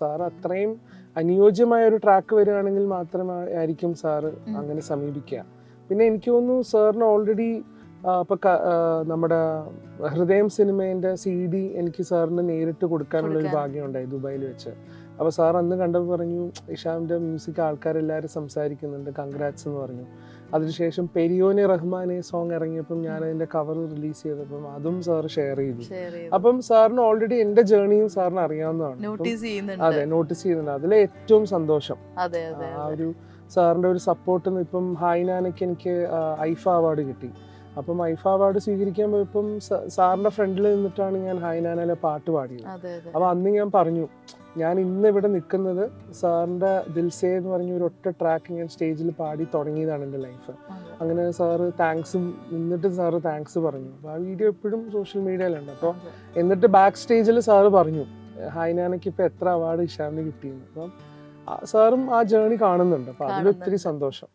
Sir അത്രയും അനുയോജ്യമായ ഒരു ട്രാക്ക് വരികയാണെങ്കിൽ മാത്രമായിരിക്കും സാറ്. അങ്ങനെ സമീപിക്കുക. പിന്നെ എനിക്ക് തോന്നുന്നു സാറിന് ഓൾറെഡി ഇപ്പൊ നമ്മുടെ ഹൃദയം സിനിമേന്റെ സി ഡി എനിക്ക് സാറിന് നേരിട്ട് കൊടുക്കാനുള്ള ഒരു ഭാഗ്യം ഉണ്ടായി ദുബായിൽ വെച്ച്. അപ്പൊ സാർ അന്ന് കണ്ടപ്പോൾ പറഞ്ഞു ഇഷാമിന്റെ മ്യൂസിക് ആൾക്കാരെല്ലാവരും സംസാരിക്കുന്നുണ്ട്. കൺഗ്രാറ്റ്സ് എന്ന് പറഞ്ഞു. അതിനുശേഷം പെരിയോനെ റഹ്മാനെ സോങ് ഇറങ്ങിയപ്പം ഞാൻ അതിന്റെ കവർ റിലീസ് ചെയ്തപ്പം അതും സാർ ഷെയർ ചെയ്തു. അപ്പം സാറിന് ഓൾറെഡി എന്റെ ജേർണിയും സാറിന് അറിയാവുന്നതാണ്. അതെ നോട്ടീസ് ചെയ്യുന്നുണ്ട്. അതിലെ ഏറ്റവും സന്തോഷം. ആ ഒരു സാറിന്റെ ഒരു സപ്പോർട്ട് ഇപ്പം ഹായ്നാനയ്ക്ക് എനിക്ക് ഐഫ അവാർഡ് കിട്ടി. അപ്പം ഐഫ അവാർഡ് സ്വീകരിക്കാൻ പോയപ്പം സാറിന്റെ ഫ്രണ്ടിൽ നിന്നിട്ടാണ് ഞാൻ ഹായ്നാനയിലെ പാട്ട് പാടിയത്. അപ്പൊ അന്ന് ഞാൻ പറഞ്ഞു ഞാൻ ഇന്ന് ഇവിടെ നിൽക്കുന്നത് സാറിന്റെ ദിൽസേ എന്ന് പറഞ്ഞ ഒരു ഒറ്റ ട്രാക്ക് ഞാൻ സ്റ്റേജിൽ പാടി തുടങ്ങിയതാണ് എന്റെ ലൈഫ് അങ്ങനെ സാറ് താങ്ക്സും നിന്നിട്ട് സാറ് താങ്ക്സ് പറഞ്ഞു. അപ്പോൾ ആ വീഡിയോ എപ്പോഴും സോഷ്യൽ മീഡിയയിലുണ്ട് അപ്പോൾ എന്നിട്ട് ബാക്ക് സ്റ്റേജിൽ സാറ് പറഞ്ഞു ഹൈനാനയ്ക്ക് ഇപ്പോൾ എത്ര അവാർഡ് ഇഷാമിന് കിട്ടിയെന്ന്. അപ്പം സാറും ആ ജേണി കാണുന്നുണ്ട്. അപ്പോൾ അതിലൊത്തിരി. സന്തോഷം.